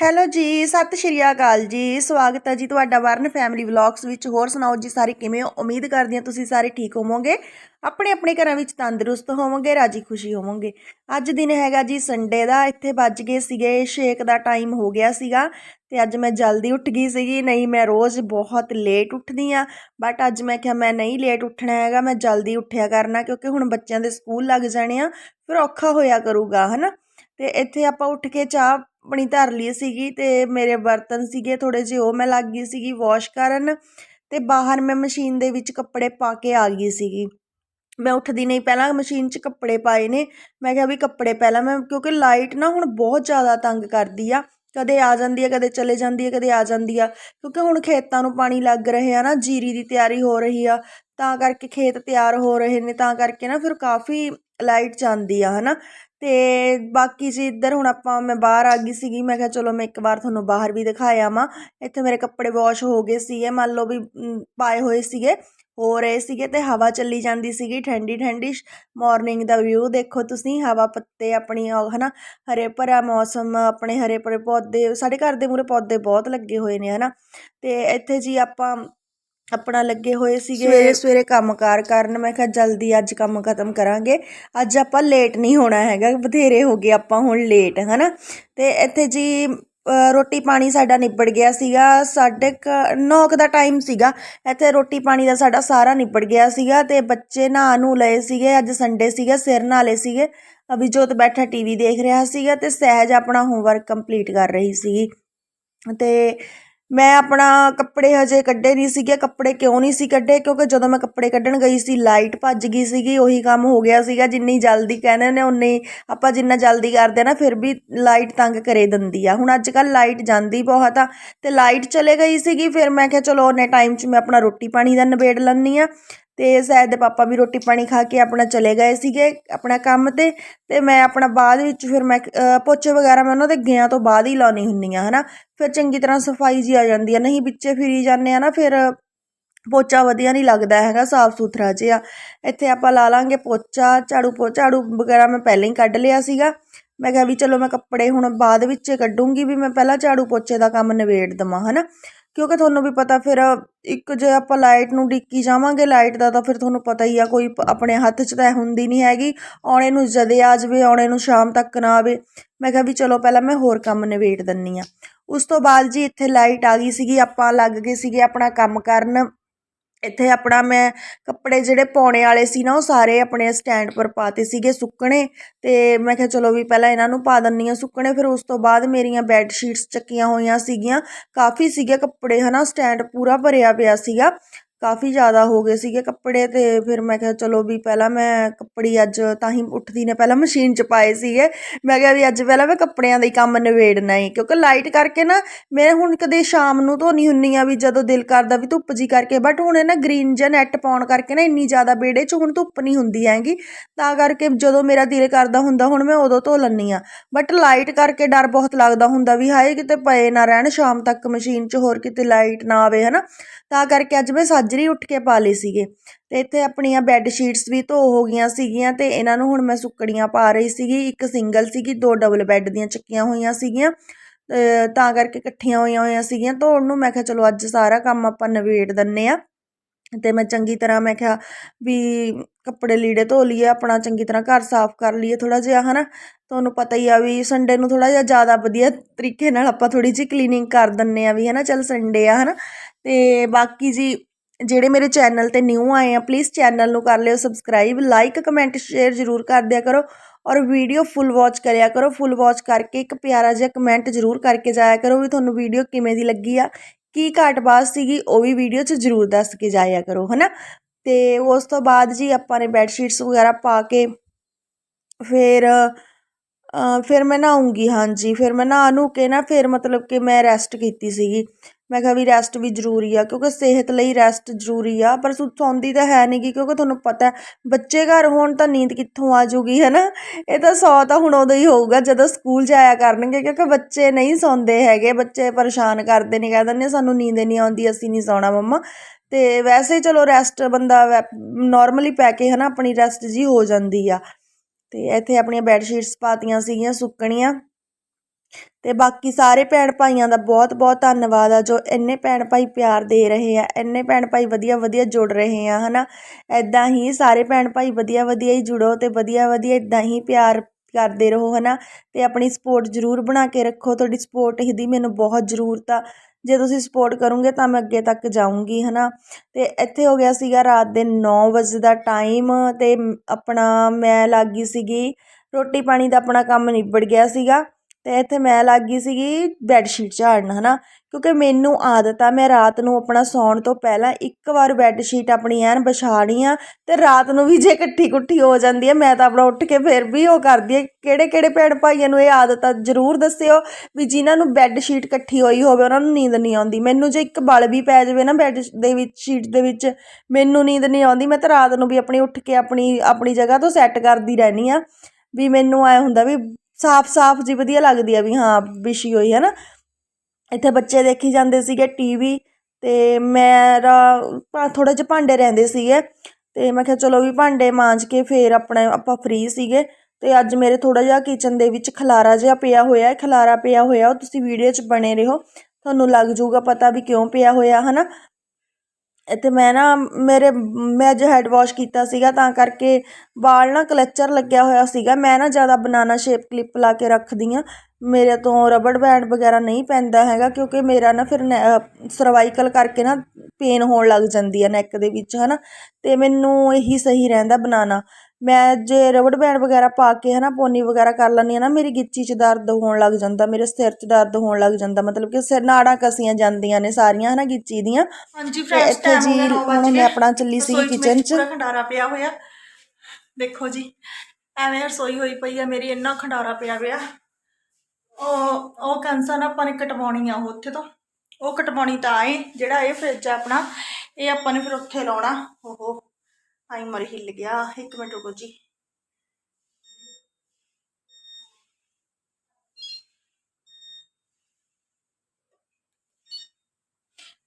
Hello ਜੀ, ਸਤਿ ਸ਼੍ਰੀ ਅਕਾਲ ਜੀ। ਸਵਾਗਤ ਹੈ ਜੀ ਤੁਹਾਡਾ ਵਰਨ ਫੈਮਿਲੀ ਵਲੌਗਸ ਵਿੱਚ। ਹੋਰ ਸੁਣਾਓ ਜੀ ਸਾਰੇ ਕਿਵੇਂ ਹੋ? ਉਮੀਦ ਕਰਦੀ ਹਾਂ ਤੁਸੀਂ ਸਾਰੇ ਠੀਕ ਹੋਵੋਗੇ। ਆਪਣੇ ਆਪਣੇ ਘਰਾਂ ਵਿੱਚ ਤੰਦਰੁਸਤ ਹੋਵੋਗੇ, ਰਾਜੀ ਖੁਸ਼ੀ ਹੋਵੋਗੇ। ਅੱਜ ਦਿਨ ਹੈਗਾ ਜੀ ਸੰਡੇ ਦਾ। ਇੱਥੇ ਵੱਜ ਗਏ ਸੀਗੇ ਸ਼ੇਕ ਦਾ ਟਾਈਮ ਹੋ ਗਿਆ ਸੀਗਾ ਤੇ ਅੱਜ ਮੈਂ ਜਲਦੀ ਉੱਠ ਗਈ ਸੀਗੀ। ਨਹੀਂ, ਮੈਂ ਰੋਜ਼ ਬਹੁਤ ਲੇਟ ਉੱਠਦੀ ਆ ਬਟ ਅੱਜ ਮੈਂ ਕਿਹਾ ਮੈਂ ਨਹੀਂ ਲੇਟ ਉੱਠਣਾ ਹੈਗਾ, ਮੈਂ ਜਲਦੀ ਉੱਠਿਆ ਕਰਨਾ ਕਿਉਂਕਿ ਹੁਣ ਬੱਚਿਆਂ ਦੇ ਸਕੂਲ ਲੱਗ ਜਾਣੇ ਆ, ਫਿਰ ਔਖਾ ਹੋਇਆ ਕਰੂਗਾ, ਹਨਾ? ਤੇ ਇੱਥੇ ਆਪਾਂ ਉੱਠ ਕੇ ਚਾਹ ਆਪਣੀ ਧਰ ਲਈ ਸੀਗੀ ਅਤੇ ਮੇਰੇ ਬਰਤਨ ਸੀਗੇ ਥੋੜ੍ਹੇ ਜਿਹੇ, ਉਹ ਮੈਂ ਲੱਗ ਗਈ ਸੀਗੀ ਵੋਸ਼ ਕਰਨ ਤੇ ਬਾਹਰ ਮੈਂ ਮਸ਼ੀਨ ਦੇ ਵਿੱਚ ਕੱਪੜੇ ਪਾ ਕੇ ਆ ਗਈ ਸੀਗੀ। ਮੈਂ ਉੱਠਦੀ ਨਹੀਂ, ਪਹਿਲਾਂ ਮਸ਼ੀਨ 'ਚ ਕੱਪੜੇ ਪਾਏ ਨੇ, ਮੈਂ ਕਿਹਾ ਵੀ ਕੱਪੜੇ ਪਹਿਲਾਂ ਮੈਂ, ਕਿਉਂਕਿ ਲਾਈਟ ਨਾ ਹੁਣ ਬਹੁਤ ਜ਼ਿਆਦਾ ਤੰਗ ਕਰਦੀ ਆ, ਕਦੇ ਆ ਜਾਂਦੀ ਹੈ ਕਦੇ ਚਲੇ ਜਾਂਦੀ ਹੈ ਕਦੇ ਆ ਜਾਂਦੀ ਆ, ਕਿਉਂਕਿ ਹੁਣ ਖੇਤਾਂ ਨੂੰ ਪਾਣੀ ਲੱਗ ਰਹੇ ਆ ਨਾ, ਜੀਰੀ ਦੀ ਤਿਆਰੀ ਹੋ ਰਹੀ ਆ, ਤਾਂ ਕਰਕੇ ਖੇਤ ਤਿਆਰ ਹੋ ਰਹੇ ਨੇ, ਤਾਂ ਕਰਕੇ ਨਾ ਫਿਰ ਕਾਫੀ ਲਾਈਟ ਜਾਂਦੀ ਆ, ਹਨਾ। ਅਤੇ ਬਾਕੀ ਜੀ ਇੱਧਰ ਹੁਣ ਆਪਾਂ, ਮੈਂ ਬਾਹਰ ਆ ਗਈ ਸੀਗੀ, ਮੈਂ ਕਿਹਾ ਚਲੋ ਮੈਂ ਇੱਕ ਵਾਰ ਤੁਹਾਨੂੰ ਬਾਹਰ ਵੀ ਦਿਖਾਇਆ ਵਾਂ ਇੱਥੇ ਮੇਰੇ ਕੱਪੜੇ ਵਾਸ਼ ਹੋ ਗਏ ਸੀਗੇ, ਮੰਨ ਲਓ ਵੀ ਪਾਏ ਹੋਏ ਸੀਗੇ, ਹੋ ਰਹੇ ਸੀਗੇ ਤੇ ਹਵਾ ਚੱਲੀ ਜਾਂਦੀ ਸੀਗੀ, ਠੰਡੀ ਠੰਡੀ ਮਾਰਨਿੰਗ ਦਾ ਵਿਊ ਦੇਖੋ ਤੁਸੀਂ, ਹਵਾ ਪੱਤੇ ਆਪਣੀ, ਉਹ ਹਨਾ, ਹਰੇ ਭਰਾ ਮੌਸਮ, ਆਪਣੇ ਹਰੇ ਭਰੇ ਪੌਦੇ, ਸਾਡੇ ਘਰ ਦੇ ਮੂਰੇ ਪੌਦੇ ਬਹੁਤ ਲੱਗੇ ਹੋਏ ਨੇ, ਹਨਾ। ਤੇ ਇੱਥੇ ਜੀ ਆਪਾਂ ਆਪਣਾ ਲੱਗੇ ਹੋਏ ਸੀਗੇ। ਸਵੇਰੇ ਸਵੇਰੇ ਕੰਮਕਾਰ ਕਰਨ, ਮੈਂ ਕਿਹਾ ਜਲਦੀ ਅੱਜ ਕੰਮ ਖਤਮ ਕਰਾਂਗੇ। ਅੱਜ ਆਪਾਂ ਲੇਟ ਨਹੀਂ ਹੋਣਾ ਹੈਗਾ, ਬਥੇਰੇ ਹੋ ਗਏ ਆਪਾਂ ਹੁਣ ਲੇਟ ਹਨਾ? ਤੇ ਇੱਥੇ ਜੀ ਰੋਟੀ ਪਾਣੀ ਸਾਡਾ ਨਿਬੜ ਗਿਆ ਸੀਗਾ ਸਾਡੇ ਕੁ ਨੌ ਦਾ ਟਾਈਮ ਸੀਗਾ। ਇੱਥੇ ਰੋਟੀ ਪਾਣੀ ਦਾ ਸਾਡਾ ਸਾਰਾ ਨਿਬੜ ਗਿਆ ਸੀਗਾ ਤੇ ਬੱਚੇ ਨਹਾ ਨੂੰ ਲਏ ਸੀਗੇ, ਅੱਜ ਸੰਡੇ ਸੀਗਾ, ਸਿਰ ਨਾਲੇ ਸੀਗੇ। ਅਭਿਜੋਤ ਬੈਠਾ ਟੀਵੀ ਦੇਖ ਰਿਹਾ ਸੀਗਾ ਤੇ ਸਹਿਜ ਆਪਣਾ ਹੋਮਵਰਕ ਕੰਪਲੀਟ ਕਰ ਰਹੀ ਸੀਗੀ। ਤੇ ਮੈਂ ਆਪਣਾ ਕੱਪੜੇ ਹਜੇ ਕੱਢੇ ਨਹੀਂ ਸੀਗੇ, ਕੱਪੜੇ ਕਿਉਂ ਨਹੀਂ ਸੀ ਕੱਢੇ? ਕਿਉਂਕਿ ਜਦੋਂ ਮੈਂ ਕੱਪੜੇ ਕੱਢਣ ਗਈ ਸੀ, ਲਾਈਟ ਭੱਜ ਗਈ ਸੀਗੀ, ਉਹੀ ਕੰਮ ਹੋ ਗਿਆ ਸੀਗਾ, ਜਿੰਨੀ ਜਲਦੀ ਕਹਿੰਦੇ ਨੇ ਉਨੀ ਆਪਾਂ ਜਿੰਨਾ ਜਲਦੀ ਕਰਦੇ ਆ ਨਾ, ਫਿਰ ਵੀ ਲਾਈਟ ਤੰਗ ਕਰੇ ਦਿੰਦੀ ਆ। ਹੁਣ ਅੱਜ ਕੱਲ ਲਾਈਟ ਜਾਂਦੀ ਬਹੁਤ ਆ, ਤੇ ਲਾਈਟ ਚਲੇ ਗਈ ਸੀਗੀ, ਫਿਰ ਮੈਂ ਕਿਹਾ ਚਲੋ ਉਹਨੇ ਟਾਈਮ 'ਚ ਮੈਂ ਆਪਣਾ ਰੋਟੀ ਪਾਣੀ ਦਾ ਨਿਬੇੜ ਲੈਂਦੀ ਆ। ਤੇ ਸੈਦ ਦੇ ਪਾਪਾ ਵੀ ਰੋਟੀ ਪਾਣੀ ਖਾ ਕੇ ਆਪਣਾ ਚਲੇ ਗਏ ਸੀਗੇ ਆਪਣਾ ਕੰਮ ਤੇ ਤੇ ਮੈਂ ਆਪਣਾ ਬਾਅਦ ਵਿੱਚ ਫਿਰ ਮੈਂ ਪੋਚੇ ਵਗੈਰਾ ਮੈਂ ਉਹਨਾਂ ਦੇ ਗਿਆ ਤੋਂ ਬਾਅਦ ਹੀ ਲਾਉਣੀ ਹੁੰਦੀ ਆ ਹਨਾ। ਫਿਰ ਚੰਗੀ ਤਰ੍ਹਾਂ ਸਫ਼ਾਈ ਜੀ ਆ ਜਾਂਦੀ ਆ, ਨਹੀਂ ਵਿੱਚੇ ਫਿਰੀ ਜਾਂਦੇ ਆ ਨਾ ਫਿਰ ਪੋਚਾ ਵਧੀਆ ਨਹੀਂ ਲੱਗਦਾ ਹੈਗਾ ਸਾਫ਼ ਸੁਥਰਾ ਜਿਹਾ। ਇੱਥੇ ਆਪਾਂ ਲਾ ਲਾਂਗੇ ਪੋਚਾ, ਝਾੜੂ ਪੋ, ਝਾੜੂ ਵਗੈਰਾ ਮੈਂ ਪਹਿਲਾਂ ਹੀ ਕੱਢ ਲਿਆ ਸੀਗਾ। ਮੈਂ ਕਿਹਾ ਵੀ ਚਲੋ ਮੈਂ ਕੱਪੜੇ ਹੁਣ ਬਾਅਦ ਵਿੱਚ ਕੱਢੂੰਗੀ ਵੀ ਮੈਂ ਪਹਿਲਾਂ ਝਾੜੂ ਪੋਚੇ ਦਾ ਕੰਮ ਨਿਬੇੜ ਦਵਾਂ, ਹਨਾ। ਕਿਉਂਕਿ ਤੁਹਾਨੂੰ ਵੀ ਪਤਾ ਫਿਰ ਇੱਕ ਜੇ ਆਪਾਂ ਲਾਈਟ ਨੂੰ ਡਿੱਕੀ ਜਾਵਾਂਗੇ ਲਾਈਟ ਦਾ ਤਾਂ ਫਿਰ ਤੁਹਾਨੂੰ ਪਤਾ ਹੀ ਆ ਕੋਈ ਆਪਣੇ ਹੱਥ 'ਚ ਤਾਂ ਹੁੰਦੀ ਨਹੀਂ ਹੈਗੀ। ਆਉਣੇ ਨੂੰ ਜਦੇ ਆ ਜਾਵੇ, ਆਉਣੇ ਨੂੰ ਸ਼ਾਮ ਤੱਕ ਨਾ ਆਵੇ। ਮੈਂ ਕਿਹਾ ਵੀ ਚਲੋ ਪਹਿਲਾਂ ਮੈਂ ਹੋਰ ਕੰਮ ਨਿਬੇੜ ਦਿੰਨੀ ਆ। ਉਸ ਤੋਂ ਬਾਅਦ ਜੀ ਇੱਥੇ ਲਾਈਟ ਆ ਗਈ ਸੀਗੀ, ਆਪਾਂ ਲੱਗ ਗਏ ਸੀਗੇ ਆਪਣਾ ਕੰਮ ਕਰਨ। ਇੱਥੇ ਆਪਣਾ ਮੈਂ ਕੱਪੜੇ ਜਿਹੜੇ ਪਾਉਣੇ ਵਾਲੇ ਸੀ ਨਾ, ਉਹ ਸਾਰੇ ਆਪਣੇ ਸਟੈਂਡ ਪਰ ਪਾਤੇ ਸੀਗੇ ਸੁੱਕਣੇ। ਤੇ ਮੈਂ ਕਿਹਾ ਚਲੋ ਵੀ ਪਹਿਲਾਂ ਇਹਨਾਂ ਨੂੰ ਪਾ ਦਿੰਨੀ ਆ ਸੁੱਕਣੇ, ਫਿਰ ਉਸ ਤੋਂ ਬਾਅਦ ਮੇਰੀਆਂ ਬੈੱਡ ਸ਼ੀਟਸ ਚੱਕੀਆਂ ਹੋਈਆਂ ਸੀਗੀਆਂ। ਕਾਫੀ ਸੀਗੇ ਕੱਪੜੇ, ਹਨਾ ਸਟੈਂਡ ਪੂਰਾ ਭਰਿਆ ਪਿਆ ਸੀਗਾ। ਕਾਫੀ ਜ਼ਿਆਦਾ ਹੋ ਗਏ ਸੀਗੇ ਕੱਪੜੇ ਤੇ ਫਿਰ ਮੈਂ ਕਿਹਾ ਚਲੋ ਵੀ ਪਹਿਲਾਂ ਮੈਂ ਕੱਪੜੀ ਅੱਜ ਤਾਂ ਹੀ ਉੱਠਦੀ ਨੇ, ਪਹਿਲਾਂ ਮਸ਼ੀਨ 'ਚ ਪਾਏ ਸੀਗੇ। ਮੈਂ ਕਿਹਾ ਵੀ ਅੱਜ ਪਹਿਲਾਂ ਮੈਂ ਕੱਪੜਿਆਂ ਦਾ ਹੀ ਕੰਮ ਨਿਬੇੜਨਾ ਹੈ ਕਿਉਂਕਿ ਲਾਈਟ ਕਰਕੇ ਨਾ ਮੈਂ ਹੁਣ ਕਦੇ ਸ਼ਾਮ ਨੂੰ ਧੋਣੀ ਹੁੰਨੀ ਆ ਵੀ ਜਦੋਂ ਦਿਲ ਕਰਦਾ ਵੀ ਧੁੱਪ ਜੀ ਕਰਕੇ ਬਟ ਹੁਣ ਇਹ ਨਾ ਗ੍ਰੀਨ ਜਿਹਾ ਨੈਟ ਪਾਉਣ ਕਰਕੇ ਨਾ ਇੰਨੀ ਜ਼ਿਆਦਾ ਵਿਹੜੇ 'ਚ ਹੁਣ ਧੁੱਪ ਨਹੀਂ ਹੁੰਦੀ ਹੈਗੀ। ਤਾਂ ਕਰਕੇ ਜਦੋਂ ਮੇਰਾ ਦਿਲ ਕਰਦਾ ਹੁੰਦਾ, ਹੁਣ ਮੈਂ ਉਦੋਂ ਧੋ ਲੈਂਦੀ ਆ। ਬਟ ਲਾਈਟ ਕਰਕੇ ਡਰ ਬਹੁਤ ਲੱਗਦਾ ਹੁੰਦਾ ਵੀ ਹਾਏ ਕਿਤੇ ਪਏ ਨਾ ਰਹਿਣ, ਸ਼ਾਮ ਤੱਕ ਮਸ਼ੀਨ 'ਚ ਹੋਰ ਕਿਤੇ ਲਾਈਟ ਨਾ ਆਵੇ, ਹਨਾ। ਤਾਂ ਕਰਕੇ ਅੱਜ ਮੈਂ ਸਾਜਰੀ ਉੱਠ ਕੇ ਪਾ ਲਏ ਸੀਗੇ ਤੇ ਇੱਥੇ ਆਪਣੀਆਂ ਬੈੱਡ ਸ਼ੀਟਸ ਵੀ ਧੋ ਹੋ ਗਈਆਂ ਸੀਗੀਆਂ ਤੇ ਇਹਨਾਂ ਨੂੰ ਹੁਣ ਮੈਂ ਸੁੱਕੜੀਆਂ ਪਾ ਰਹੀ ਸੀਗੀ ਇੱਕ ਸਿੰਗਲ ਸੀਗੀ ਦੋ ਡਬਲ ਬੈੱਡ ਦੀਆਂ ਚੱਕੀਆਂ ਹੋਈਆਂ ਸੀਗੀਆਂ ਤਾਂ ਕਰਕੇ ਇਕੱਠੀਆਂ ਹੋਈਆਂ ਹੋਈਆਂ ਸੀਗੀਆਂ ਧੋਣ ਨੂੰ ਮੈਂ ਕਿਹਾ ਚਲੋ ਅੱਜ ਸਾਰਾ ਕੰਮ ਆਪਾਂ ਨਵੇੜ ਦਿੰਨੇ ਆ ਤੇ ਮੈਂ ਚੰਗੀ ਤਰ੍ਹਾਂ ਮੈਂ ਕਿਹਾ ਵੀ ਕੱਪੜੇ ਲੀੜੇ ਧੋ ਲਈਏ ਆਪਣਾ ਚੰਗੀ ਤਰ੍ਹਾਂ ਘਰ ਸਾਫ਼ ਕਰ ਲਈਏ ਥੋੜਾ ਜਿਹਾ ਹਨਾ ਤੁਹਾਨੂੰ ਪਤਾ ਹੀ ਆ ਵੀ ਸੰਡੇ ਨੂੰ ਥੋੜਾ ਜਿਹਾ ਜ਼ਿਆਦਾ ਵਧੀਆ ਤਰੀਕੇ ਨਾਲ ਆਪਾਂ ਥੋੜੀ ਜਿਹੀ ਕਲੀਨਿੰਗ ਕਰ ਦਿੰਨੇ ਆ ਵੀ ਹਨਾ ਚੱਲ ਸੰਡੇ ਆ ਹਨਾ ਤੇ ਬਾਕੀ ਜੀ ਜਿਹੜੇ ਮੇਰੇ ਚੈਨਲ ਤੇ ਨਿਊ ਆਏ ਆ ਪਲੀਜ਼ ਚੈਨਲ ਨੂੰ ਕਰ ਲਿਓ ਸਬਸਕ੍ਰਾਈਬ ਲਾਈਕ ਕਮੈਂਟ ਸ਼ੇਅਰ ਜ਼ਰੂਰ ਕਰ ਦਿਆ ਕਰੋ ਔਰ ਵੀਡੀਓ ਫੁੱਲ ਵਾਚ ਕਰਿਆ ਕਰੋ ਫੁੱਲ ਵਾਚ ਕਰਕੇ ਇੱਕ ਪਿਆਰਾ ਜਿਹਾ ਕਮੈਂਟ ਜ਼ਰੂਰ ਕਰਕੇ ਜਾਇਆ ਕਰੋ ਵੀ ਤੁਹਾਨੂੰ ਵੀਡੀਓ ਕਿਵੇਂ ਦੀ ਲੱਗੀ ਆ, ਕੀ ਘਾਟ ਬਾਤ ਸੀਗੀ, ਉਹ ਵੀ ਵੀਡੀਓ 'ਚ ਜ਼ਰੂਰ ਦੱਸ ਕੇ ਜਾਇਆ ਕਰੋ, ਹਨਾ? ਤੇ ਉਸ ਤੋਂ ਬਾਅਦ ਜੀ ਆਪਾਂ ਨੇ ਬੈੱਡ ਸ਼ੀਟਸ ਵਗੈਰਾ ਪਾ ਕੇ ਫਿਰ ਫਿਰ ਮੈਂ ਨਹਾਉਂਗੀ, ਹਾਂਜੀ, ਫਿਰ ਮੈਂ ਨਹਾ ਨੂੰ ਕੇ ਨਾ, ਫਿਰ ਮਤਲਬ ਕਿ ਮੈਂ ਰੈਸਟ ਕੀਤੀ ਸੀਗੀ। ਮੈਂ ਕਿਹਾ ਵੀ ਰੈਸਟ ਵੀ ਜ਼ਰੂਰੀ ਆ, ਕਿਉਂਕਿ ਸਿਹਤ ਲਈ ਰੈਸਟ ਜ਼ਰੂਰੀ ਆ, ਪਰ ਸੁ, ਸੌਂਦੀ ਤਾਂ ਹੈ ਨਹੀਂ ਗੀ, ਕਿਉਂਕਿ ਤੁਹਾਨੂੰ ਪਤਾ ਬੱਚੇ ਘਰ ਹੋਣ ਤਾਂ ਨੀਂਦ ਕਿੱਥੋਂ ਆ ਜੂਗੀ ਹੈ ਨਾ ਇਹ ਤਾਂ ਸੌ ਤਾਂ ਹੁਣ ਉਦੋਂ ਹੀ ਹੋਊਗਾ, ਜਦੋਂ ਸਕੂਲ ਜਾਇਆ ਕਰਨਗੇ, ਕਿਉਂਕਿ ਬੱਚੇ ਨਹੀਂ ਸੌਂਦੇ ਹੈਗੇ, ਬੱਚੇ ਪਰੇਸ਼ਾਨ ਕਰਦੇ ਨੇ, ਕਹਿ ਦਿੰਦੇ ਸਾਨੂੰ ਨੀਂਦ ਨਹੀਂ ਆਉਂਦੀ, ਅਸੀਂ ਨਹੀਂ ਸੌਣਾ, ਮੰਮਾ। ਤੇ ਵੈਸੇ ਚਲੋ ਰੈਸਟ ਬੰਦਾ ਨਾਰਮਲੀ ਪੈ ਕੇ ਹੈ ਨਾ ਆਪਣੀ ਰੈਸਟ ਜੀ ਹੋ ਜਾਂਦੀ ਆ। ਤੇ ਇੱਥੇ ਆਪਣੀਆਂ ਬੈੱਡ ਸ਼ੀਟਸ ਪਾਤੀਆਂ ਸੀਗੀਆਂ, ਸੁੱਕਣੀਆਂ। ਤੇ ਬਾਕੀ ਸਾਰੇ ਭੈਣ ਭਾਈਆਂ ਦਾ ਬਹੁਤ ਬਹੁਤ ਧੰਨਵਾਦ ਆ, ਜੋ ਇੰਨੇ ਭੈਣ ਭਾਈ ਪਿਆਰ ਦੇ ਰਹੇ ਆ, ਇੰਨੇ ਭੈਣ ਭਾਈ ਵਧੀਆ ਵਧੀਆ ਜੁੜ ਰਹੇ ਆ, ਹਨਾ? ਐਦਾਂ ਹੀ ਸਾਰੇ ਭੈਣ ਭਾਈ ਵਧੀਆ ਵਧੀਆ ਹੀ ਜੁੜੋ ਤੇ ਵਧੀਆ ਵਧੀਆ ਇਦਾਂ ਹੀ ਪਿਆਰ ਕਰਦੇ ਰਹੋ, ਹਨਾ? ਤੇ ਆਪਣੀ ਸਪੋਰਟ ਜ਼ਰੂਰ ਬਣਾ ਕੇ ਰੱਖੋ, ਤੁਹਾਡੀ ਸਪੋਰਟ ਦੀ ਮੈਨੂੰ ਬਹੁਤ ਜ਼ਰੂਰਤ ਆ। ਜੇ ਤੁਸੀਂ ਸਪੋਰਟ ਕਰੋਗੇ ਤਾਂ ਮੈਂ ਅੱਗੇ ਤੱਕ ਜਾਊਂਗੀ, ਹਨਾ? ਤੇ ਇੱਥੇ ਹੋ ਗਿਆ ਸੀਗਾ ਰਾਤ ਦੇ 9 ਵਜੇ ਦਾ ਟਾਈਮ ਤੇ ਆਪਣਾ ਮੈਂ ਲੱਗ ਗਈ ਸੀਗੀ, ਰੋਟੀ ਪਾਣੀ ਦਾ ਆਪਣਾ ਕੰਮ ਨਿਬੜ ਗਿਆ ਸੀਗਾ। ਅਤੇ ਇੱਥੇ ਮੈਂ ਲੱਗ ਗਈ ਸੀਗੀ ਬੈੱਡ ਸ਼ੀਟ ਝਾੜਨ ਨਾ ਕਿਉਂਕਿ ਮੈਨੂੰ ਆਦਤ ਆ, ਮੈਂ ਰਾਤ ਨੂੰ ਆਪਣਾ ਸੌਣ ਤੋਂ ਪਹਿਲਾਂ ਇੱਕ ਵਾਰ ਬੈੱਡ ਸ਼ੀਟ ਆਪਣੀ ਐਨ ਵਿਛਾਣੀ ਆ ਅਤੇ ਰਾਤ ਨੂੰ ਵੀ ਜੇ ਇਕੱਠੀ ਕੁੱਠੀ ਹੋ ਜਾਂਦੀ ਹੈ ਮੈਂ ਤਾਂ ਆਪਣਾ ਉੱਠ ਕੇ ਫਿਰ ਵੀ ਉਹ ਕਰਦੀ ਹਾਂ ਕਿਹੜੇ ਕਿਹੜੇ ਭੈਣ ਭਾਈਆਂ ਨੂੰ ਇਹ ਆਦਤ ਆ, ਜ਼ਰੂਰ ਦੱਸਿਓ ਵੀ ਜਿਨ੍ਹਾਂ ਨੂੰ ਬੈੱਡ ਸ਼ੀਟ ਇਕੱਠੀ ਹੋਈ ਹੋਵੇ, ਉਹਨਾਂ ਨੂੰ ਨੀਂਦ ਨਹੀਂ ਆਉਂਦੀ। ਮੈਨੂੰ ਜੇ ਇੱਕ ਬਲ ਵੀ ਪੈ ਜਾਵੇ ਨਾ ਬੈੱਡ ਦੇ ਵਿੱਚ ਸ਼ੀਟ ਦੇ ਵਿੱਚ, ਮੈਨੂੰ ਨੀਂਦ ਨਹੀਂ ਆਉਂਦੀ, ਮੈਂ ਤਾਂ ਰਾਤ ਨੂੰ ਵੀ ਆਪਣੀ ਉੱਠ ਕੇ ਆਪਣੀ ਆਪਣੀ ਜਗ੍ਹਾ ਤੋਂ ਸੈੱਟ ਕਰਦੀ ਰਹਿੰਦੀ ਆ। ਵੀ ਮੈਨੂੰ ਐਂ ਹੁੰਦਾ ਵੀ ਸਾਫ਼-ਸਾਫ਼ ਜੀ ਵਧੀਆ ਲੱਗਦੀ ਆ ਵੀ ਹਾਂ ਵਿਛੀ ਹੋਈ ਹੈ ਨਾ ਇੱਥੇ ਬੱਚੇ ਦੇਖੀ ਜਾਂਦੇ ਸੀਗੇ ਟੀਵੀ ਤੇ ਮੇਰਾ ਥੋੜਾ ਜਿਹਾ ਭਾਂਡੇ ਰਹਿੰਦੇ ਸੀਗੇ ਤੇ ਮੈਂ ਕਿਹਾ ਚਲੋ ਵੀ ਭਾਂਡੇ ਮਾਂਜ ਕੇ ਫੇਰ ਆਪਣੇ ਆਪਾਂ ਫ੍ਰੀ ਸੀਗੇ ਤੇ ਅੱਜ ਮੇਰੇ ਥੋੜਾ ਜਿਹਾ ਕਿਚਨ ਦੇ ਵਿੱਚ ਖਲਾਰਾ ਜਿਹਾ ਪਿਆ ਹੋਇਆ ਹੈ, ਖਲਾਰਾ ਪਿਆ ਹੋਇਆ, ਉਹ ਤੁਸੀਂ ਵੀਡੀਓ 'ਚ ਬਣੇ ਰਹੋ। ਤੁਹਾਨੂੰ ਲੱਗ ਜਾਊਗਾ ਪਤਾ ਵੀ ਕਿਉਂ ਪਿਆ ਹੋਇਆ, ਹਨਾ? ਅਤੇ ਮੈਂ ਨਾ ਮੇਰੇ, ਮੈਂ ਅੱਜ ਹੈਡ ਵਾਸ਼ ਕੀਤਾ ਸੀਗਾ, ਤਾਂ ਕਰਕੇ ਵਾਲ ਨਾ ਕਲਚਰ ਲੱਗਿਆ ਹੋਇਆ ਸੀਗਾ। ਮੈਂ ਨਾ ਜ਼ਿਆਦਾ ਬਨਾਨਾ ਸ਼ੇਪ ਕਲਿੱਪ ਲਾ ਕੇ ਰੱਖਦੀ ਹਾਂ। ਮੇਰੇ ਤੋਂ ਰਬੜ ਬੈਂਡ ਵਗੈਰਾ ਨਹੀਂ ਪੈਂਦਾ ਹੈਗਾ, ਕਿਉਂਕਿ ਮੇਰਾ ਨਾ ਫਿਰ ਸਰਵਾਈਕਲ ਕਰਕੇ ਨਾ ਪੇਨ ਹੋਣ ਲੱਗ ਜਾਂਦੀ ਆ ਨੈਕ ਦੇ ਵਿੱਚ ਹੈ ਨਾ ਅਤੇ ਮੈਨੂੰ ਇਹੀ ਸਹੀ ਰਹਿੰਦਾ ਬਨਾਨਾ ਮੈਂ ਜੇ ਰਬੜ ਬੈਂਡ ਵਗੈਰਾ ਪਾ ਕੇ ਹਨਾ ਪੋਨੀ ਵਗੈਰਾ ਕਰ ਲੈਂਦੀ ਆ ਨਾ ਮੇਰੀ ਗਿੱਚੀ 'ਚ ਦਰਦ ਹੋਣ ਲੱਗ ਜਾਂਦਾ ਮੇਰੇ ਸਿਰ 'ਚ ਦਰਦ ਹੋਣ ਲੱਗ ਜਾਂਦਾ ਮਤਲਬ ਕਿ ਸਿਰ ਨਾੜਾਂ ਕਸੀਆਂ ਜਾਂਦੀਆਂ ਨੇ ਸਾਰੀਆਂ ਹਨਾ ਗਿੱਚੀ ਦੀਆਂ। ਹਾਂਜੀ ਫਰੈਂਡਸ ਇੱਥੇ ਜੀ ਹੁਣ ਮੈਂ ਆਪਣਾ ਚੱਲੀ ਸੀ ਕਿਚਨ 'ਚ ਪੂਰਾ ਖੰਡਾਰਾ ਪਿਆ ਹੋਇਆ। ਦੇਖੋ ਜੀ ਐਵੇਂ ਰਸੋਈ ਹੋਈ ਪਈ ਆ ਮੇਰੀ ਇੰਨਾ ਖੰਡਾਰਾ ਪਿਆ ਪਿਆ ਉਹ ਉਹ ਕੰਸਾ ਨਾ ਆਪਾਂ ਨੇ ਕਟਵਾਉਣੀ ਆ ਉੱਥੇ ਤੋਂ। ਉਹ ਕਟਵਾਉਣੀ ਤਾਂ ਏ ਜਿਹੜਾ ਇਹ ਫ੍ਰਿਜ ਆ ਆਪਣਾ ਇਹ ਆਪਾਂ ਨੇ ਫਿਰ ਉੱਥੇ ਲਾਉਣਾ। ਓਹੋ। ਆਈ ਹਿੱਲ ਗਿਆ। ਇੱਕ ਮਿੰਟ ਰੁਕੋ ਜੀ।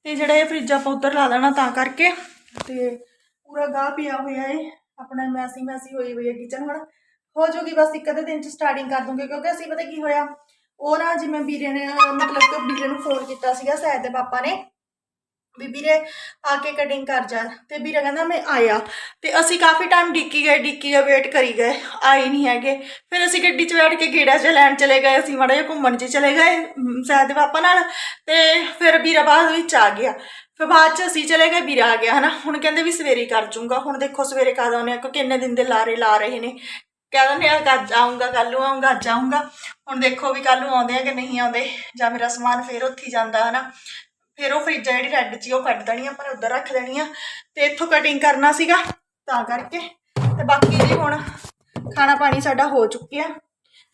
ਤੇ ਜਿਹੜਾ ਇਹ ਫ੍ਰਿਜ ਆਪਾਂ ਉੱਧਰ ਲਾ ਲੈਣਾ ਤਾਂ ਕਰਕੇ, ਤੇ ਪੂਰਾ ਗਾਹ ਪਿਆ ਹੋਇਆ ਏ। ਆਪਣਾ ਮੈਸੀ ਮੈਸੀ ਹੋਈ ਹੋਈ ਹੈ ਕਿਚਨ ਹੁਣ ਹੋ ਜੂਗੀ ਬਸ ਇੱਕ ਅੱਧੇ ਦਿਨ ਚ ਸਟਾਰਟਿੰਗ ਕਰ ਦੂੰਗੇ, ਕਿਉਂਕਿ ਅਸੀਂ ਪਤਾ ਕੀ ਹੋਇਆ? ਉਹ ਨਾ ਜਿਵੇਂ ਵੀਰੇ ਨੇ, ਮਤਲਬ ਕਿ ਵੀਰੇ ਨੂੰ ਫੋਨ ਕੀਤਾ ਸੀਗਾ ਸੈਦ ਦੇ ਪਾਪਾ ਨੇ। ਵੀ ਵੀਰੇ ਆ ਕੇ ਕਟਿੰਗ ਕਰ ਜਾ। ਤੇ ਵੀਰਾ ਕਹਿੰਦਾ ਮੈਂ ਆਇਆ। ਤੇ ਅਸੀਂ ਕਾਫੀ ਟਾਈਮ ਡਿੱਕੀ ਗਏ ਡਿੱਕੀ ਗਏ ਵੇਟ ਕਰੀ ਗਏ। ਆਏ ਨਹੀਂ ਹੈਗੇ। ਫਿਰ ਅਸੀਂ ਗੱਡੀ 'ਚ ਬੈਠ ਕੇ ਗੇੜਾ 'ਚ ਲੈਣ ਚਲੇ ਗਏ। ਅਸੀਂ ਮਾੜਾ ਜਿਹਾ ਘੁੰਮਣ 'ਚ ਚਲੇ ਗਏ ਅਮ, ਦੇ ਪਾਪਾ ਨਾਲ। ਤੇ ਫਿਰ ਵੀਰਾ ਬਾਅਦ ਵਿੱਚ ਆ ਗਿਆ। ਫਿਰ ਬਾਅਦ 'ਚ ਅਸੀਂ ਚਲੇ ਗਏ ਵੀਰਾ ਆ ਗਿਆ ਹਨਾ। ਹੁਣ ਕਹਿੰਦੇ ਵੀ ਸਵੇਰੇ ਕਰ ਜੂੰਗਾ। ਹੁਣ ਦੇਖੋ ਸਵੇਰੇ ਕਰ ਆਉਂਦੇ ਆ। ਕਿਉਂਕਿ ਇੰਨੇ ਦਿਨ ਦੇ ਲਾਰੇ ਲਾ ਰਹੇ ਨੇ। ਕਹਿ ਦਿੰਦੇ ਆ ਅੱਜ ਆਉਂਗਾ ਕੱਲ ਨੂੰ ਆਉਂਗਾ ਅੱਜ ਆਉਂਗਾ ਹੁਣ ਦੇਖੋ ਵੀ ਕੱਲ ਨੂੰ ਆਉਂਦੇ ਆ ਕਿ ਨਹੀਂ ਆਉਂਦੇ। ਜਾਂ ਮੇਰਾ ਸਮਾਨ ਫੇਰ ਉੱਥੇ ਹੀ ਜਾਂਦਾ ਹਨਾ। ਫਿਰ ਉਹ ਫ੍ਰਿਜ ਜਿਹੜੀ ਰੈੱਡ ਜੀ ਉਹ ਕੱਢ ਦੇਣੀ ਆ ਪਰ ਉੱਧਰ ਰੱਖ ਦੇਣੀ ਆ। ਤੇ ਇੱਥੋਂ ਕਟਿੰਗ ਕਰਨਾ ਸੀਗਾ, ਤਾਂ ਕਰਕੇ। ਤੇ ਬਾਕੀ ਜੀ ਹੁਣ ਖਾਣਾ ਪਾਣੀ ਸਾਡਾ ਹੋ ਚੁੱਕਿਆ।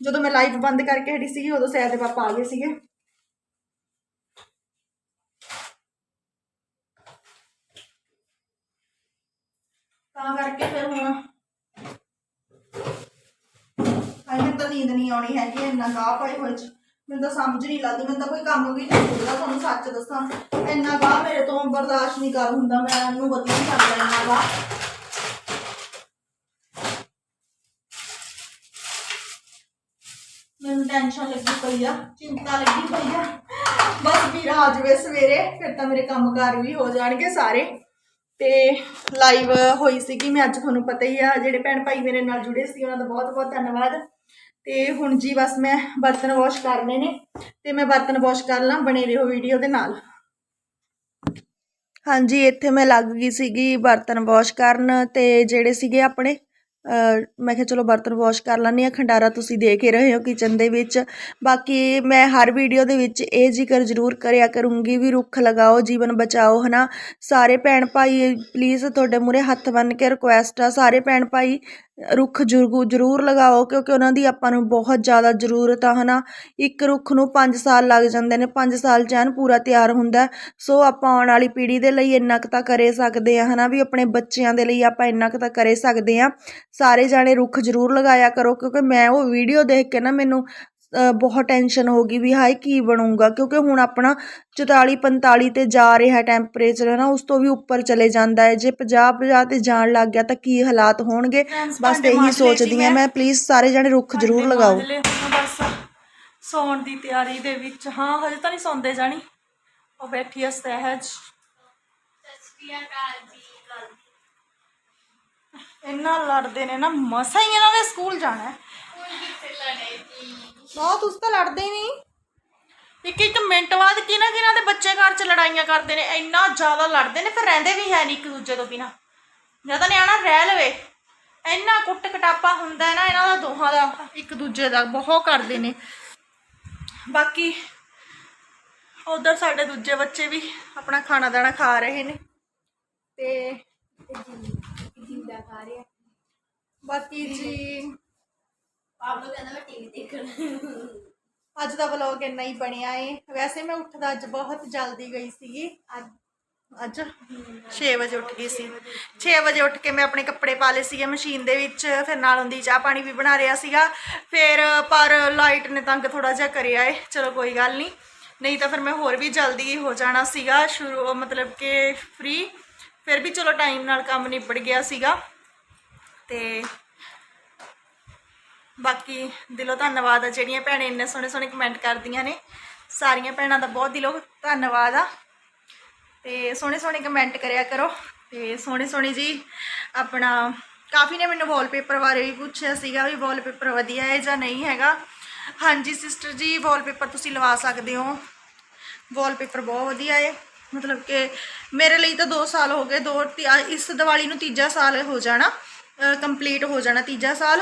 ਜਦੋਂ ਮੈਂ ਲਾਈਵ ਬੰਦ ਕਰਕੇ ਹਟੀ ਸੀਗੀ, ਉਦੋਂ ਸੈਦ ਦੇ ਪਾਪਾ ਆ ਗਏ ਸੀਗੇ। ਤਾਂ ਕਰਕੇ ਫਿਰ ਹੁਣ ਆਈ ਤਾਂ ਨੀਂਦ ਨਹੀਂ ਆਉਣੀ ਹੈਗੀ, ਇੰਨਾ ਗਾਹ ਪਏ ਹੋਏ ਚ। ਮੈਨੂੰ ਤਾਂ ਸਮਝ ਨਹੀਂ ਲੱਗਦੀ, ਮੈਨੂੰ ਤਾਂ ਕੋਈ ਕੰਮ ਵੀ ਨਹੀਂ ਹੁੰਦਾ, ਤੁਹਾਨੂੰ ਸੱਚ ਦੱਸਾਂ। ਇੰਨਾ ਗਾਹ ਮੇਰੇ ਤੋਂ ਬਰਦਾਸ਼ਤ ਨਹੀਂ ਕਰ ਹੁੰਦਾ, ਮੈਂ ਇਹਨੂੰ ਵਧੀਆ ਨਹੀਂ ਕਰਦਾ ਇੰਨਾ ਗਾਹ ਮੈਨੂੰ ਟੈਨਸ਼ਨ ਲੱਗੀ ਪਈ ਆ, ਚਿੰਤਾ ਲੱਗੀ ਪਈ ਆ। ਬਸ ਵੀਰ ਆ ਜਾਵੇ ਸਵੇਰੇ, ਫਿਰ ਤਾਂ ਮੇਰੇ ਕੰਮਕਾਰ ਵੀ ਹੋ ਜਾਣਗੇ ਸਾਰੇ। ਤੇ ਲਾਈਵ ਹੋਈ ਸੀਗੀ, ਮੈਂ ਅੱਜ ਤੁਹਾਨੂੰ ਪਤਾ ਹੀ ਆ, ਜਿਹੜੇ ਭੈਣ ਭਾਈ ਮੇਰੇ ਨਾਲ ਜੁੜੇ ਸੀ, ਉਹਨਾਂ ਦਾ ਬਹੁਤ ਬਹੁਤ ਧੰਨਵਾਦ। ਤੇ ਹੁਣ ਜੀ ਬਸ ਮੈਂ ਬਰਤਨ ਵਾਸ਼ ਕਰਨੇ ਨੇ ਤੇ ਮੈਂ ਬਰਤਨ ਵਾਸ਼ ਕਰ ਲਾਂ ਬਣੇ ਰਹੋ ਵੀਡੀਓ ਦੇ ਨਾਲ। ਹਾਂਜੀ, ਇੱਥੇ ਮੈਂ ਲੱਗ ਗਈ ਸੀਗੀ ਬਰਤਨ ਵਾਸ਼ ਕਰਨ ਤੇ ਜਿਹੜੇ ਸੀਗੇ ਆਪਣੇ ਮੈਂ ਕਿਹਾ ਚਲੋ ਬਰਤਨ ਵਾਸ਼ ਕਰ ਲੈਂਦੀ ਹਾਂ, ਖੰਡਾਰਾ ਤੁਸੀਂ ਦੇਖ ਹੀ ਰਹੇ ਹੋ ਕਿਚਨ ਦੇ ਵਿੱਚ। ਬਾਕੀ ਮੈਂ ਹਰ ਵੀਡੀਓ ਦੇ ਵਿੱਚ ਇਹ ਜ਼ਿਕਰ ਜ਼ਰੂਰ ਕਰਿਆ ਕਰੂੰਗੀ ਵੀ ਰੁੱਖ ਲਗਾਓ, ਜੀਵਨ ਬਚਾਓ, ਹਨਾ। ਸਾਰੇ ਭੈਣ ਭਾਈ ਪਲੀਜ਼ ਤੁਹਾਡੇ ਮੂਰੇ ਹੱਥ ਬੰਨ ਕੇ ਰਿਕੁਐਸਟ ਆ, ਸਾਰੇ ਭੈਣ ਭਾਈ ਰੁੱਖ ਜ਼ਰੂਰ ਜ਼ਰੂਰ ਲਗਾਓ ਕਿਉਂਕਿ ਉਹਨਾਂ ਦੀ ਆਪਾਂ ਨੂੰ ਬਹੁਤ ਜ਼ਿਆਦਾ ਜ਼ਰੂਰਤ ਆ ਹੈ ਨਾ ਇੱਕ ਰੁੱਖ ਨੂੰ ਪੰਜ ਸਾਲ ਲੱਗ ਜਾਂਦੇ ਨੇ, ਪੰਜ ਸਾਲ ਚ ਐਨ ਪੂਰਾ ਤਿਆਰ ਹੁੰਦਾ ਸੋ ਆਪਾਂ ਆਉਣ ਵਾਲੀ ਪੀੜ੍ਹੀ ਦੇ ਲਈ ਇੰਨਾ ਕੁ ਤਾਂ ਕਰੇ ਸਕਦੇ ਆ ਨਾ ਵੀ ਆਪਣੇ ਬੱਚਿਆਂ ਦੇ ਲਈ ਆਪਾਂ ਇੰਨਾ ਕੁ ਤਾਂ ਕਰੇ ਸਕਦੇ ਹਾਂ। ਸਾਰੇ ਜਾਣੇ ਰੁੱਖ ਜ਼ਰੂਰ ਲਗਾਇਆ ਕਰੋ ਕਿਉਂਕਿ ਮੈਂ ਉਹ ਵੀਡੀਓ ਦੇਖ ਕੇ ਨਾ ਮੈਨੂੰ ਬਹੁਤ ਟੈਨਸ਼ਨ ਹੋ ਗਈ ਵੀ ਹਾਏ ਕੀ ਬਣੂਗਾ ਕਿਉਂਕਿ ਹੁਣ ਆਪਣਾ 44 45 ਤੇ ਜਾ ਰਿਹਾ ਟੈਂਪਰੇਚਰ ਹੈ ਨਾ ਉਸ ਤੋਂ ਵੀ ਉੱਪਰ ਚਲੇ ਜਾਂਦਾ ਹੈ। ਜੇ 50 50 ਤੇ ਜਾਣ ਲੱਗ ਗਿਆ ਤਾਂ ਕੀ ਹਾਲਾਤ ਹੋਣਗੇ? ਬਸ ਇਹੀ ਸੋਚਦੀ ਹਾਂ ਮੈਂ। ਪਲੀਜ਼ ਸਾਰੇ ਜਾਣੇ ਰੁੱਖ ਜ਼ਰੂਰ ਲਗਾਓ। ਬਸ ਸੌਣ ਦੀ ਤਿਆਰੀ ਦੇ ਵਿੱਚ। ਹਾਂ ਹਜੇ ਤਾਂ ਨਹੀਂ ਸੌਂਦੇ ਜਾਣੀ। ਉਹ ਬੈਠੀ ਹੈ ਸਹਿਜ। ਇੰਨਾ ਲੜਦੇ ਨੇ ਨਾ ਮਸਾ ਹੀ ਇਹਨਾਂ ਨੇ ਸਕੂਲ ਜਾਣਾ ਹੈ। ਨਾ ਤੁਸੀਂ ਤਾਂ ਲੜਦੇ ਹੀ ਨਹੀਂ ਇੱਕ ਇੱਕ ਮਿੰਟ ਬਾਅਦ ਕਿਹਨਾਂ ਕਿਹਨਾਂ ਦੇ ਬੱਚੇ ਘਰ 'ਚ ਲੜਾਈਆਂ ਕਰਦੇ ਨੇ ਇੰਨਾ ਜ਼ਿਆਦਾ ਲੜਦੇ ਨੇ ਫਿਰ ਰਹਿੰਦੇ ਵੀ ਹੈ ਨਹੀਂ ਇੱਕ ਦੂਜੇ ਤੋਂ ਬਿਨਾ। ਜਾਂ ਤਾਂ ਨਿਆਣਾ ਰਹਿ ਲਵੇ ਇੰਨਾ ਕੁੱਟ ਕਟਾਪਾ ਹੁੰਦਾ ਨਾ ਇਹਨਾਂ ਦਾ ਦੋਹਾਂ ਦਾ ਇੱਕ ਦੂਜੇ ਦਾ ਬਹੁਤ ਕਰਦੇ ਨੇ। ਬਾਕੀ ਉਧਰ ਸਾਡੇ ਦੂਜੇ ਬੱਚੇ ਵੀ ਆਪਣਾ ਖਾਣਾ ਦਾਣਾ ਖਾ ਰਹੇ ਨੇ। ਤੇ ਜਿੰਦਾ ਖਾ ਰਿਹਾ ਬਾਕੀ ਜੀ ਪਾਬਲੋ ਕਹਿੰਦਾ ਮੈਂ ਟੀਵੀ ਦੇਖਣਾ। ਅੱਜ ਦਾ ਵਲੌਗ ਇੰਨਾ ਹੀ ਬਣਿਆ ਏ। ਵੈਸੇ ਮੈਂ ਉੱਠਦਾ ਅੱਜ ਬਹੁਤ ਜਲਦੀ ਗਈ ਸੀਗੀ। ਅੱਜ ਅੱਜ 6 ਵਜੇ ਉੱਠ ਗਈ ਸੀ। 6 ਵਜੇ ਉੱਠ ਕੇ ਮੈਂ ਆਪਣੇ ਕੱਪੜੇ ਪਾ ਲਏ ਸੀਗੇ ਮਸ਼ੀਨ ਦੇ ਵਿੱਚ। ਫਿਰ ਨਾਲ ਹੁੰਦੀ ਚਾਹ ਪਾਣੀ ਵੀ ਬਣਾ ਰਿਹਾ ਸੀਗਾ। ਫਿਰ ਪਰ ਲਾਈਟ ਨੇ ਤੰਗ ਥੋੜਾ ਜਿਹਾ ਕਰਿਆ ਏ। ਚਲੋ ਕੋਈ ਗੱਲ ਨਹੀਂ। ਨਹੀਂ ਤਾਂ ਫਿਰ ਮੈਂ ਹੋਰ ਵੀ ਜਲਦੀ ਹੋ ਜਾਣਾ ਸੀਗਾ। ਸ਼ੁਰੂ ਮਤਲਬ ਕਿ ਫ੍ਰੀ ਫਿਰ ਵੀ ਚਲੋ ਟਾਈਮ ਨਾਲ ਕੰਮ ਨਿਬੜ ਗਿਆ ਸੀਗਾ। ਤੇ ਬਾਕੀ ਦਿਲੋਂ ਧੰਨਵਾਦ ਆ, ਜਿਹੜੀਆਂ ਭੈਣੇ ਇੰਨੇ ਸੋਹਣੇ ਸੋਹਣੇ ਕਮੈਂਟ ਕਰਦੀਆਂ ਨੇ। ਸਾਰੀਆਂ ਭੈਣਾਂ ਦਾ ਬਹੁਤ ਦਿਲੋਂ ਧੰਨਵਾਦ ਆ। ਤੇ ਸੋਹਣੇ ਸੋਹਣੇ ਕਮੈਂਟ ਕਰਿਆ ਕਰੋ। ਤੇ ਸੋਹਣੇ ਸੋਹਣੇ ਜੀ ਆਪਣਾ, ਕਾਫੀ ਨੇ ਮੈਨੂੰ ਵਾਲਪੇਪਰ ਬਾਰੇ ਵੀ ਪੁੱਛਿਆ ਸੀਗਾ ਵੀ ਵਾਲਪੇਪਰ ਵਧੀਆ ਹੈ ਜਾਂ ਨਹੀਂ ਹੈਗਾ। ਹਾਂਜੀ ਸਿਸਟਰ ਜੀ ਵਾਲਪੇਪਰ ਤੁਸੀਂ ਲਵਾ ਸਕਦੇ ਹੋ। ਵਾਲਪੇਪਰ ਬਹੁਤ ਵਧੀਆ ਹੈ। ਮਤਲਬ ਕਿ ਮੇਰੇ ਲਈ ਤਾਂ 2 ਸਾਲ ਹੋ ਗਏ, ਦੋ ਤੀ- ਇਸ ਦੀਵਾਲੀ ਨੂੰ ਤੀਜਾ ਸਾਲ ਹੋ ਜਾਣਾ ਕੰਪਲੀਟ ਹੋ ਜਾਣਾ ਤੀਜਾ ਸਾਲ।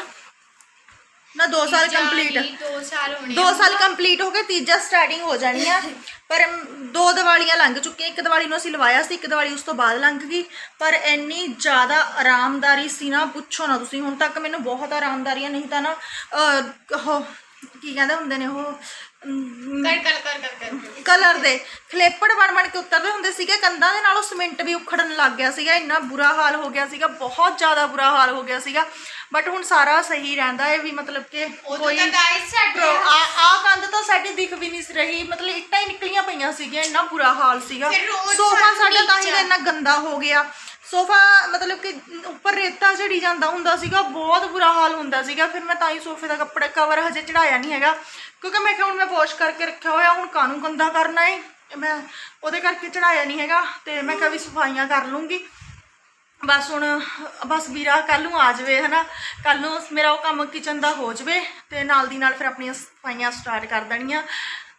ਨਾ 2 ਸਾਲ ਕੰਪਲੀਟ 2 ਸਾਲ ਹੋਣੇ 2 ਸਾਲ ਕੰਪਲੀਟ ਹੋ ਗਏ ਤੀਜਾ ਸਟਾਰਟਿੰਗ ਹੋ ਜਾਣੀ ਆ। ਪਰ ਮ, ਦੋ ਦੀਵਾਲੀਆਂ ਲੰਘ ਚੁੱਕੀਆਂ। ਇੱਕ ਦੀਵਾਲੀ ਨੂੰ ਅਸੀਂ ਲਵਾਇਆ ਸੀ ਇੱਕ ਦੀਵਾਲੀ ਉਸ ਤੋਂ ਬਾਅਦ ਲੰਘ ਗਈ। ਪਰ ਇੰਨੀ ਜ਼ਿਆਦਾ ਆਰਾਮਦਾਰੀ ਸੀ ਨਾ ਪੁੱਛੋ ਨਾ ਤੁਸੀਂ। ਹੁਣ ਤੱਕ ਮੈਨੂੰ ਬਹੁਤ ਆਰਾਮਦਾਰੀ ਆ ਨਹੀਂ ਤਾਂ ਨਾ ਅਹ, ਉਹ ਕੀ ਕਹਿੰਦੇ ਹੁੰਦੇ ਨੇ ਉਹ ਅਮ, ਕਰ ਕਰ ਕਰ ਕਰ ਕਰ। ਕਲਰ ਦੇ। ਖਲੇਪੜ ਬਣ ਬਣ ਕੇ ਉਤਰਦੇ ਹੁੰਦੇ ਸੀਗੇ। ਕੰਧਾਂ ਦੇ ਨਾਲੋਂ ਸੀਮੈਂਟ ਵੀ ਉਖੜਨ ਲੱਗ ਗਿਆ ਸੀਗਾ। ਇੰਨਾ ਬੁਰਾ ਹਾਲ ਹੋ ਗਿਆ ਸੀਗਾ। ਬਹੁਤ ਜ਼ਿਆਦਾ ਬੁਰਾ ਹਾਲ ਹੋ ਗਿਆ ਸੀਗਾ। ਬਟ ਹੁਣ ਸਾਰਾ ਸਹੀ ਰਹਿੰਦਾ। ਹੈ ਵੀ ਮਤਲਬ ਕਿ ਉਦੋਂ ਤਾਂ ਗਾਇਸ ਸਾਡੇ ਪ੍ਰੋ- ਆ। ਆ ਕੰਧ ਤਾਂ ਸਾਡੀ ਦਿਖ ਵੀ ਨਹੀਂ ਸੀ ਰਹੀ। ਮਤਲਬ ਇੱਟਾਂ ਹੀ ਨਿਕਲੀਆਂ ਪਈਆਂ ਸੀਗੀਆਂ। ਇੰਨਾ ਬੁਰਾ ਹਾਲ ਸੀਗਾ। ਫਿਰ ਰੋਜ਼ ਸੋਫਾ ਸਾਨੂੰ ਸਾਡਾ ਤਾਂ ਹੀ ਨੀਚਾ- ਇੰਨਾ ਗੰਦਾ ਹੋ ਗਿਆ। ਸੋਫਾ ਮਤਲਬ ਕਿ ਉੱਪਰ ਰੇਤਾ ਝੜੀ ਜਾਂਦਾ ਹੁੰਦਾ ਸੀਗਾ, ਬਹੁਤ ਬੁਰਾ ਹਾਲ ਹੁੰਦਾ ਸੀਗਾ। ਫਿਰ ਮੈਂ ਤਾਂ ਹੀ ਸੋਫੇ ਦਾ ਕੱਪੜਾ ਕਵਰ ਹਜੇ ਚੜਾਇਆ ਨਹੀਂ ਹੈਗਾ, ਕਿਉਂਕਿ ਮੈਂ ਕਿਹਾ ਹੁਣ ਮੈਂ ਵਾਸ਼ ਕਰਕੇ ਰੱਖਿਆ ਹੋਇਆ, ਹੁਣ ਕਾਨੂੰ ਗੰਦਾ ਕਰਨਾ ਏ? ਮੈਂ ਉਹਦੇ ਕਰਕੇ ਚੜਾਇਆ ਨਹੀਂ ਹੈਗਾ ਤੇ ਮੈਂ ਕਿਹਾ ਵੀ ਸਫਾਈਆਂ ਕਰ ਲੂੰਗੀ। ਬਸ ਹੁਣ, ਬਸ ਵੀਰਾ ਕੱਲ ਨੂੰ ਆ ਜਾਵੇ, ਹਨਾ? ਕੱਲ ਨੂੰ ਮੇਰਾ ਉਹ ਕੰਮ ਕਿਚਨ ਦਾ ਹੋ ਜਾਵੇ ਤੇ ਨਾਲ ਦੀ ਨਾਲ ਫਿਰ ਆਪਣੀਆਂ ਸਫਾਈਆਂ ਸਟਾਰਟ ਕਰ ਦੇਣੀਆਂ।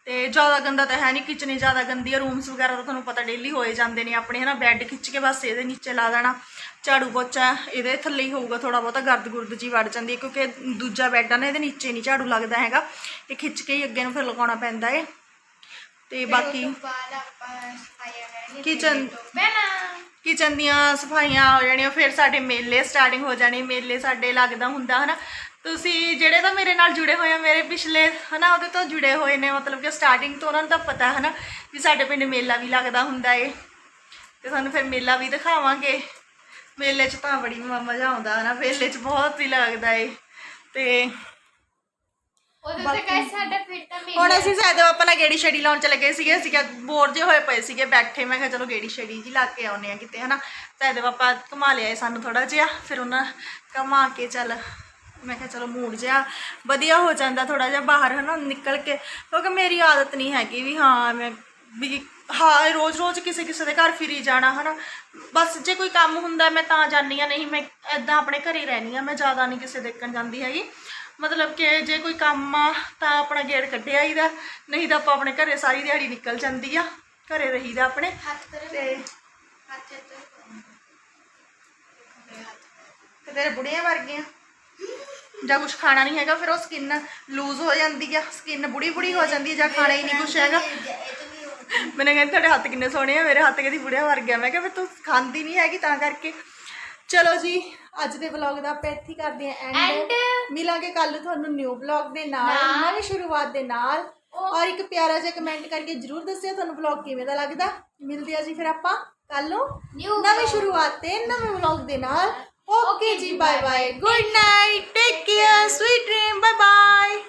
ਤੇ ਜ਼ਿਆਦਾ ਗੰਦਾ ਤਾਂ ਹੈ ਨਹੀਂ ਕਿਚਨ ਹੀ ਜ਼ਿਆਦਾ ਗੰਦੀ ਆ ਰੂਮਸ ਵਗੈਰਾ ਤਾਂ ਤੁਹਾਨੂੰ ਪਤਾ ਡੇਲੀ ਹੋਏ ਜਾਂਦੇ ਨੇ ਆਪਣੇ ਹਨਾ ਬੈੱਡ ਖਿੱਚ ਕੇ ਬਸ ਇਹਦੇ ਨੀਚੇ ਲਾ ਦੇਣਾ ਝਾੜੂ ਪੋਚਾ ਇਹਦੇ ਥੱਲੇ ਹੀ ਹੋਊਗਾ ਥੋੜਾ ਬਹੁਤਾ ਗਰਦ ਗੁਰਦ ਜੀ ਵੜ ਜਾਂਦੀ ਹੈ ਕਿਉਂਕਿ ਦੂਜਾ ਬੈੱਡ ਆ ਨਾ ਇਹਦੇ ਨੀਚੇ ਨਹੀਂ ਝਾੜੂ ਲੱਗਦਾ ਹੈਗਾ ਇਹ ਖਿੱਚ ਕੇ ਹੀ ਅੱਗੇ ਨੂੰ ਫਿਰ ਲਗਾਉਣਾ ਪੈਂਦਾ ਏ। ਤੇ ਬਾਕੀ ਕਿਚਨ ਕਿਚਨ ਦੀਆਂ ਸਫਾਈਆਂ ਹੋ ਜਾਣੀਆਂ ਫਿਰ ਸਾਡੇ ਮੇਲੇ ਸਟਾਰਟਿੰਗ ਹੋ ਜਾਣੇ ਮੇਲੇ ਸਾਡੇ ਲੱਗਦਾ ਹੁੰਦਾ ਹਨਾ ਤੁਸੀਂ ਜਿਹੜੇ ਤਾਂ ਮੇਰੇ ਨਾਲ ਜੁੜੇ ਹੋਏ ਆ ਮੇਰੇ ਪਿਛਲੇ ਹਨਾ ਉਹਦੇ ਤੋਂ ਜੁੜੇ ਹੋਏ ਨੇ ਮਤਲਬ ਕਿ ਸਟਾਰਟਿੰਗ ਤੋਂ ਉਹਨਾਂ ਨੂੰ ਤਾਂ ਪਤਾ ਹਨਾ ਵੀ ਸਾਡੇ ਪਿੰਡ ਮੇਲਾ ਵੀ ਲੱਗਦਾ ਹੁੰਦਾ ਏ। ਤੇ ਤੁਹਾਨੂੰ ਫਿਰ ਮੇਲਾ ਵੀ ਦਿਖਾਵਾਂਗੇ। ਮੇਲੇ 'ਚ ਤਾਂ ਬੜੀ ਮਜ਼ਾ ਆਉਂਦਾ ਹਨਾ ਮੇਲੇ 'ਚ ਬਹੁਤ ਹੀ ਲੱਗਦਾ ਏ। ਤੇ ਉਦੋਂ ਤਾਂ ਗਾਇਸ ਸਾਡਾ ਫਿਰ ਤਾਂ ਮੇਲਾ ਹੁਣ ਅਸੀਂ ਸਾਇਦ ਆਪਾਂ ਨਾਲ ਗੇੜੀ ਛੜੀ ਲਾਉਣ ਚ ਲੱਗੇ ਸੀਗੇ ਅਸੀਂ ਕਿਹਾ ਬੋਰ ਜੇ ਹੋਏ ਪਏ ਸੀਗੇ ਬੈਠੇ ਮੈਂ ਕਿਹਾ ਚਲੋ ਗੇੜੀ ਛੜੀ ਜੀ ਲਾ ਕੇ ਆਉਨੇ ਆ ਕਿਤੇ ਹਨਾ। ਸਾਇਦ ਪਾਪਾ ਘੁਮਾ ਲਿਆਏ ਸਾਨੂੰ ਥੋੜਾ ਜਿਹਾ ਫਿਰ ਉਹਨਾਂ ਘੁਮਾ ਕੇ ਚੱਲ ਮੈਂ ਕਿਹਾ ਚਲੋ ਮੂਡ ਜਿਹਾ ਵਧੀਆ ਹੋ ਜਾਂਦਾ ਥੋੜਾ ਜਿਹਾ ਬਾਹਰ ਹਨਾ ਨਿਕਲ ਕੇ ਕਿਉਂਕਿ ਮੇਰੀ ਆਦਤ ਨਹੀਂ ਹੈਗੀ ਵੀ ਹਾਂ ਮੈਂ ਵੀ ਹਾਂ ਰੋਜ਼-ਰੋਜ਼ ਕਿਸੇ ਕਿਸੇ ਦੇ ਘਰ ਫਿਰੀ ਜਾਣਾ ਹਨਾ। ਬਸ ਜੇ ਕੋਈ ਕੰਮ ਹੁੰਦਾ ਮੈਂ ਤਾਂ ਜਾਂਦੀ ਆ ਨਹੀਂ ਮੈਂ ਐਦਾਂ ਆਪਣੇ ਘਰੇ ਹੀ ਰਹਿਣੀ ਆ ਮੈਂ ਜ਼ਿਆਦਾ ਨਹੀਂ ਕਿਸੇ ਦੇਖਣ ਜਾਂਦੀ ਹੈਗੀ। ਮਤਲਬ ਕਿ ਜੇ ਕੋਈ ਕੰਮ ਆ ਤਾਂ ਆਪਣਾ ਗੇੜ ਕੱਢਿਆ ਹੀਦਾ ਨਹੀਂ ਤਾਂ ਆਪਾਂ ਆਪਣੇ ਘਰੇ ਸਾਰੀ ਦਿਹਾੜੀ ਨਿਕਲ ਜਾਂਦੀ ਆ ਘਰੇ ਰਹੀਦਾ ਆਪਣੇ। ਤੇ ਹੱਥ ਤੇ ਤੇ ਤੇਰੇ ਬੁੜੀਆਂ ਵਰਗੀਆਂ। ਜਾਂ ਕੁਝ ਖਾਣਾ ਨਹੀਂ ਹੈਗਾ ਫਿਰ ਉਹ ਸਕਿਨ ਲੂਜ਼ ਹੋ ਜਾਂਦੀ ਆ ਸਕਿਨ ਬੁੜੀ ਬੁੜੀ ਹੋ ਜਾਂਦੀ ਆ ਜਾਂ ਖਾਣਾ ਹੀ ਨਹੀਂ ਕੁਝ ਹੈਗਾ। ਮੈਨੇ ਕਹਿੰਦੇ ਤੁਹਾਡੇ ਹੱਥ ਕਿੰਨੇ ਸੋਹਣੇ ਆ ਮੇਰੇ ਹੱਥ ਕਹਿੰਦੀ ਬੁੜਿਆ ਵਰਗਾ ਮੈਂ ਕਿਹਾ ਫਿਰ ਤੂੰ ਖਾਂਦੀ ਨਹੀਂ ਹੈਗੀ ਤਾਂ ਕਰਕੇ। ਚਲੋ ਜੀ ਅੱਜ ਦੇ ਵਲੌਗ ਦਾ ਆਪਾਂ ਇੱਥੇ ਹੀ ਕਰਦੇ ਆਂ ਐਂਡ ਮਿਲਾਂਗੇ ਕੱਲ ਤੁਹਾਨੂੰ ਨਿਊ ਵਲੌਗ ਦੇ ਨਾਲ। ਨਵੀਂ ਸ਼ੁਰੂਆਤ ਦੇ ਨਾਲ। ਔਰ ਇੱਕ ਪਿਆਰਾ ਜਿਹਾ ਕਮੈਂਟ ਕਰਕੇ ਜਰੂਰ ਦੱਸਿਓ ਤੁਹਾਨੂੰ ਵਲੌਗ ਕਿਵੇਂ ਦਾ ਲੱਗਦਾ। ਮਿਲਦੇ ਆ ਜੀ ਫਿਰ ਆਪਾਂ ਕੱਲ ਨੂੰ ਨਵੀਂ। ਸ਼ੁਰੂਆਤ ਤੇ ਨਵੇਂ ਵਲੌਗ ਦੇ ਨਾਲ। Okay, ji, bye bye. Good night. Take care. Sweet dream. Bye bye.